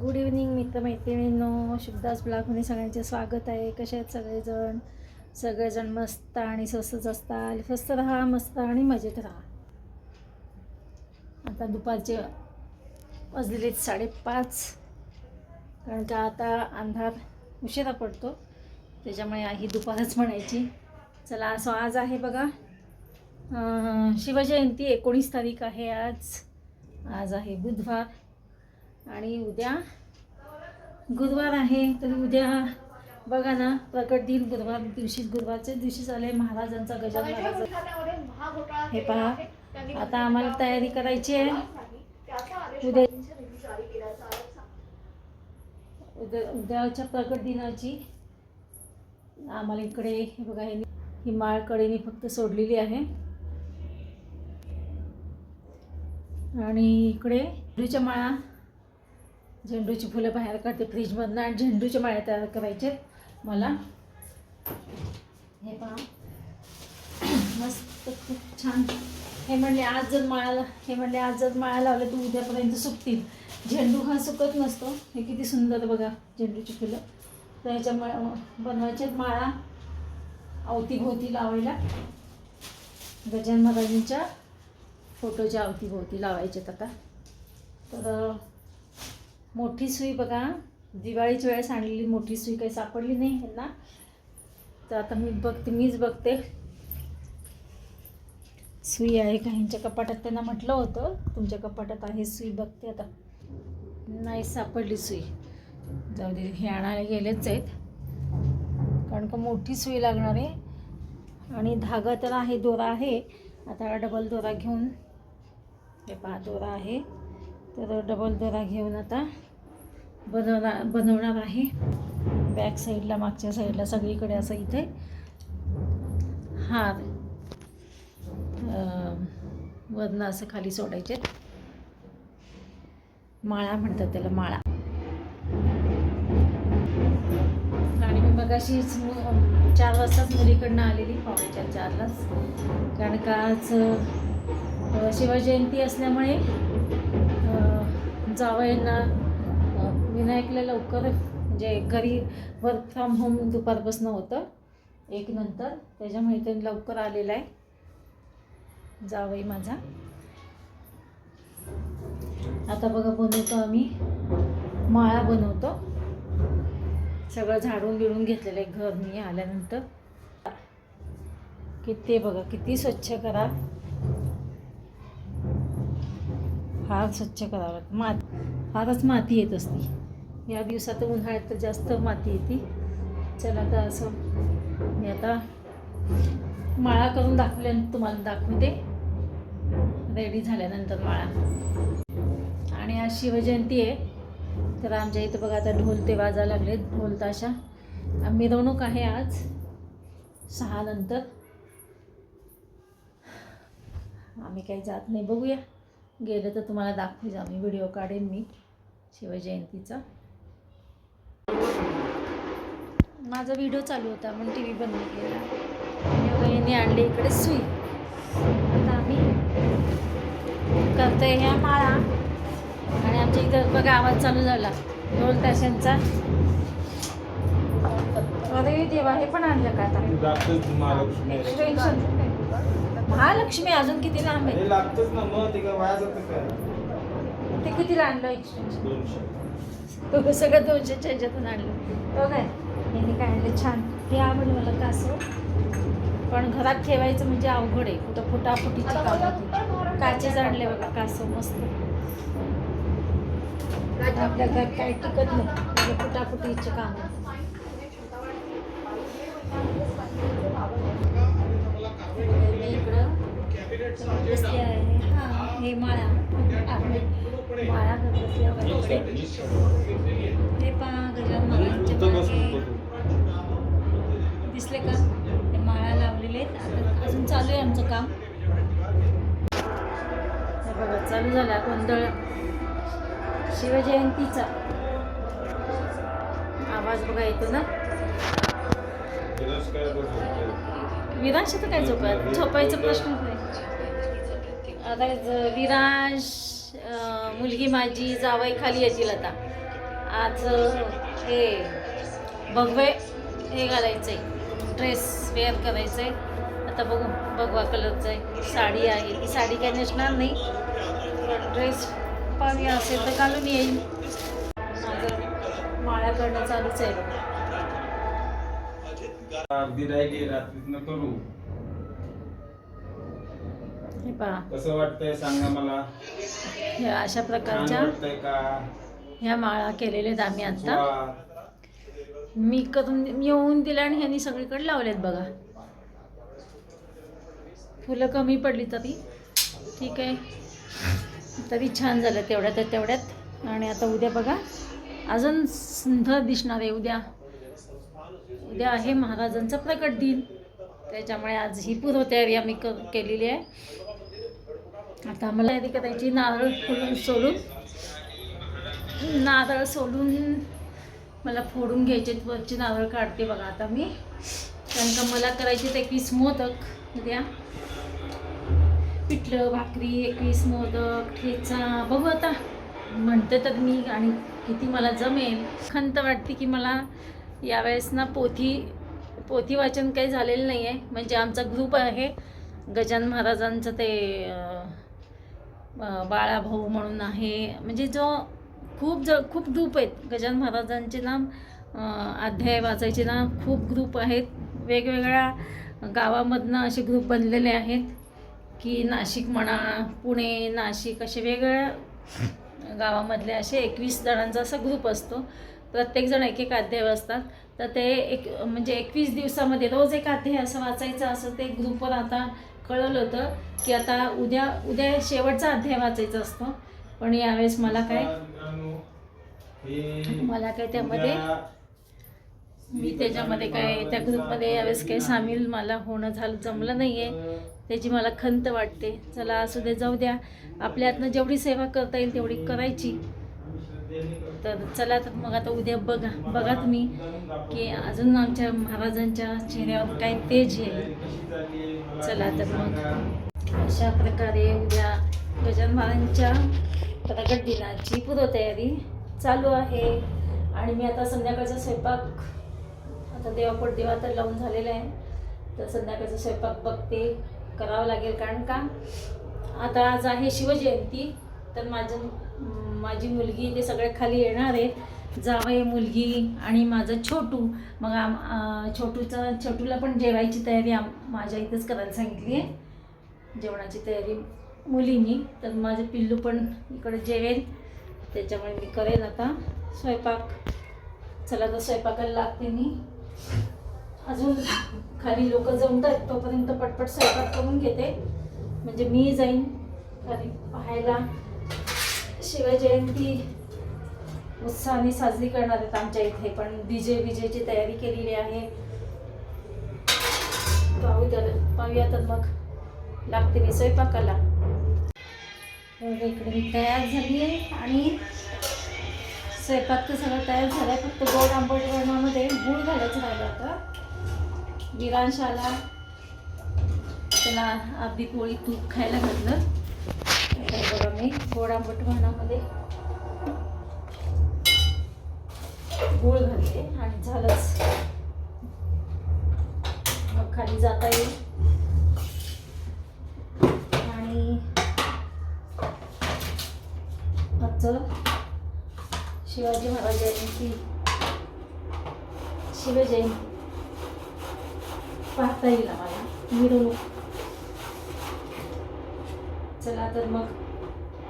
Good evening मित्रमैत्रिणींनो. शुभदास ब्लॉगमध्ये सगळ्यांचे स्वागत आहे. कसे आहेत सगळेजण? सगळेजण मस्त आणि स्वस्तच असतात स्वस्त राहा मस्त आणि मजेत राहा. आता दुपारचे वाजलेले साडेपाच. कारण का आता अंधार उशिरा पडतो. त्याच्यामुळे ही दुपारच म्हणायची. चला असं आज आहे बघा. शिवजयंती एकोणीस तारीख आहे आज. आज आहे बुधवार. आणि उद्या गुरुवार आहे तर उद्या बघा ना प्रकट दिन गुरुवार दिवशी गुरुवारच्या दिवशी झाले महाराजांचा गजान महाराज. हे पहा आता आम्हाला तयारी करायची आहे. उद्या उद्या उद्याच्या प्रकट दिनाची आम्हाला इकडे हे बघा हे ही माळ कडेने फक्त सोडलेली आहे. आणि इकडे माळा झेंडूची फुलं बाहेर काढते फ्रीजमधनं आणि झेंडूच्या माळ्या तयार करायचे मला. हे पहा. मस्त खूप छान. हे म्हणले आज जर माळा हे म्हणले आज जर माळा लावले तर उद्यापर्यंत सुकतील. झेंडू हा सुकत नसतो. हे किती सुंदर बघा झेंडूची फुलं. तर ह्याच्या मा बनवायचे माळा. अवतीभोवती लावायला. गजान महाराजांच्या फोटोच्या अवतीभोवती लावायच्यात आता. तर मोठी सुई बघा. दिवाळीच्या वेळेस आणलेली मोठी सुई काही सापडली नाही ह्यांना तर आता मी बघते मीच बघते. सुई आहे का? ह्यांच्या कपाटात त्यांना म्हटलं होतं. तुमच्या कपाटात आहे सुई बघते आता. नाही सापडली सुई. जाऊ दे हे आणायला गेलेच आहेत. कारण का मोठी सुई लागणार आहे. आणि धागा तर आहे दोरा आहे. आता डबल दोरा घेऊन. हे पहा दोरा आहे. तर डबल दोरा घेऊन आता बनवणार बनवणार आहे. बॅक साईडला मागच्या साईडला सगळीकडे असं इथे. हार वरनं असं खाली सोडायचे. माळा म्हणतात त्याला माळा. आणि मी मगाशीच चार वाजताच मुलीकडनं आलेली पावणेच्या चारलाच कारण का आज शिवजयंती असल्यामुळे जावयांना विनायकला लवकर म्हणजे घरी वर्क फ्रॉम होम दुपारपासून होतं एक नंतर. त्याच्यामुळे ते लवकर आलेलं आहे. जावई माझा. आता बघा बनवतो आम्ही. माळा बनवतो. सगळं झाडून बिळून घेतलेलं आहे घर मी आल्यानंतर. किती बघा किती स्वच्छ करा. फार स्वच्छ करावं. लागतं मात फारच माती येत असती. या दिवसात उन्हाळ्यात तर जास्त माती येते. चला आता असं मी आता माळा करून दाखवल्यानंतर तुम्हाला दाखवते. रेडी झाल्यानंतर माळा. आणि आज शिवजयंती आहे. तर आमच्या इथं बघा आता ढोल ते वाजायला लागले ढोल ताशा. मिरवणूक आहे आज सहा नंतर. आम्ही काही जात नाही बघूया. गेलं तर तुम्हाला दाखवू आम्ही. व्हिडिओ काढेन मी. शिवजयंतीचा माझा व्हिडिओ चालू होता म्हणून टी व्ही बंद केला. यांनी आणले इकडे सुई. आता आम्ही करतोय ह्या माळा. आणि आमच्या इथं बघा आवाज चालू झाला. ढोल ताशांचा. अरे देवा हे पण आणलं का आता? महालक्ष्मी अजून किती लांब आहे? हे लागतच ना मग ते काय वाया जातं काय? ते कितीला आणलं एक्सटेन्शन दोनशे. सगळं दोनशेच्या ह्याच्यातून आणलं. तो काय? यांनी काय आणलं? छान. हे आवडलं मला कासव पण घरात ठेवायचं म्हणजे अवघड आहे. कुठं फुटाफुटीची काम काचेच आणले बघा कासव मस्त. आपल्या घरात काही टिकत नाही. म्हणजे फुटाफुटीचे काम. बसली आहे. हा हे माळा. आहे. माळा बसली. हे पहा गजानन महाराजांच्या मागे. दिसले का? ते माळा लावलेले आहेत. आता अजून चालू आहे आमचं काम. बघा चालू झाला गोंधळ. शिवजयंतीचा. आवाज बघा येतो ना? विरांश तर काय झोपाय झोपायचा प्रश्नच नाही. आता विराज मुलगी माझी जावई खाली येतील आता. आज हे भगवे हे घालायचं आहे ड्रेस वेअर करायचं आहे आता बघू भगवा कलरचं आहे साडी आहे. ती साडी काय नेसणार नाही. पण ड्रेस पाणी असेल तर घालून येईल माझं माळ्या करणं चालूच आहे. बघा अगदी राहिली रात्रीतनं करू. हे पहा. कसं वाटतंय सांगा मला? अशा प्रकारच्या वाटतंय का? ह्या माळा केलेल्या आहेत आम्ही आता. वा. मी करून येऊन दिल्या आणि ह्यांनी सगळीकडे लावलेत बघा. फुलं कमी पडली तरी. ठीक आहे. तरी छान झालं तेवढ्या तर तेवढ्यात. आणि आता उद्या बघा. अजून सुंदर दिसणार आहे उद्या. उद्या आहे महाराजांचा प्रकट दिन. त्याच्यामुळे आज ही पूर्वतयारी आम्ही क केलेली आहे. आता मला तयारी करायची नारळ फोडून सोलून नारळ सोलून मला फोडून घ्यायचे वरची नारळ काढते बघा आता मी. कारण का मला करायचे ते एकवीस मोदक. उद्या पिठलं भाकरी एकवीस मोदक ठेचा. बघू आता. म्हणते तर मी आणि किती मला जमेल. खंत वाटते की मला यावेळेस ना पोथी पोथी वाचन काही झालेलं नाही आहे म्हणजे आमचा ग्रुप आहे गजान महाराजांचं ते बाळाभाऊ म्हणून आहे. म्हणजे जो खूप ज खूप ग्रुप आहेत. गजानन महाराजांचे ना अध्याय वाचायचे ना खूप ग्रुप आहेत. वेगवेगळ्या गावामधनं असे ग्रुप बनलेले आहेत की नाशिक म्हणा पुणे नाशिक असे वेगवेगळ्या गावामधले असे एकवीस जणांचा असा ग्रुप असतो. प्रत्येकजण एक एक अध्याय वाचतात. तर ते एक म्हणजे एकवीस दिवसामध्ये रोज एक अध्याय असं वाचायचं असं ते ग्रुपवर आता कळवलं होतं की आता उद्या उद्या शेवटचा अध्याय वाचायचा असतो. पण यावेळेस मला काय? मला काय त्यामध्ये मी त्याच्यामध्ये काय त्या ग्रुपमध्ये यावेळेस काही सामील मला होणं झालं जमलं नाही आहे त्याची मला खंत वाटते. चला असू दे जाऊ द्या. आपल्या हातनं जेवढी सेवा करता येईल तेवढी करायची. तर चला तर मग आता उद्या बघा बघा तुम्ही की अजून आमच्या महाराजांच्या चेहऱ्यावर काय तेज आहे. चला तर मग. अशा प्रकारे उद्या गजानन महाराजांच्या प्रगट दिनाची पूर्वतयारी चालू आहे. आणि मी आता संध्याकाळचा स्वयंपाक आता देवापोट देवा तर लावून झालेला आहे. तर संध्याकाळचा स्वयंपाक बघते करावं लागेल. कारण का? आता आज आहे शिवजयंती तर माझं माझी मुलगी ते सगळे खाली येणार आहेत. जावई मुलगी आणि माझं छोटू. मग आम छोटूचा छोटूला पण जेवायची तयारी आम माझ्या इथंच करायला सांगितली आहे. जेवणाची तयारी मुलींनी. तर माझं पिल्लू पण इकडे जेवेल. त्याच्यामुळे मी करेन आता स्वयंपाक. चला तर स्वयंपाकाला लागते मी. अजून खाली लोक जमतात तोपर्यंत पटपट स्वयंपाक करून घेते. म्हणजे मी जाईन खाली पाहायला. शिवजयंती उत्साहाने साजरी करणार आहेत आमच्या इथे पण डीजे विजेची तयारी केलेली आहे. पाहू तर पाहूया तर मग लागते मी स्वयंपाकाला. इकडे मी तयार झाली आहे आणि स्वयंपाक तर सगळं तयार झालं आहे फक्त गोड आंबट वरणामध्ये गुळ घालायचं राहिलं होतं विरांश आला त्याला अगदी पोळी तूप खायला घातलं. तर मी गोड आंबट वरणामध्ये गूळ घालते आणि झालंच. मग खाली जाता येईल. आणि शिवाजी महाराज जयंती शिवजयंती पाहता येईल आम्हाला. मिरवणूक. चला तर मग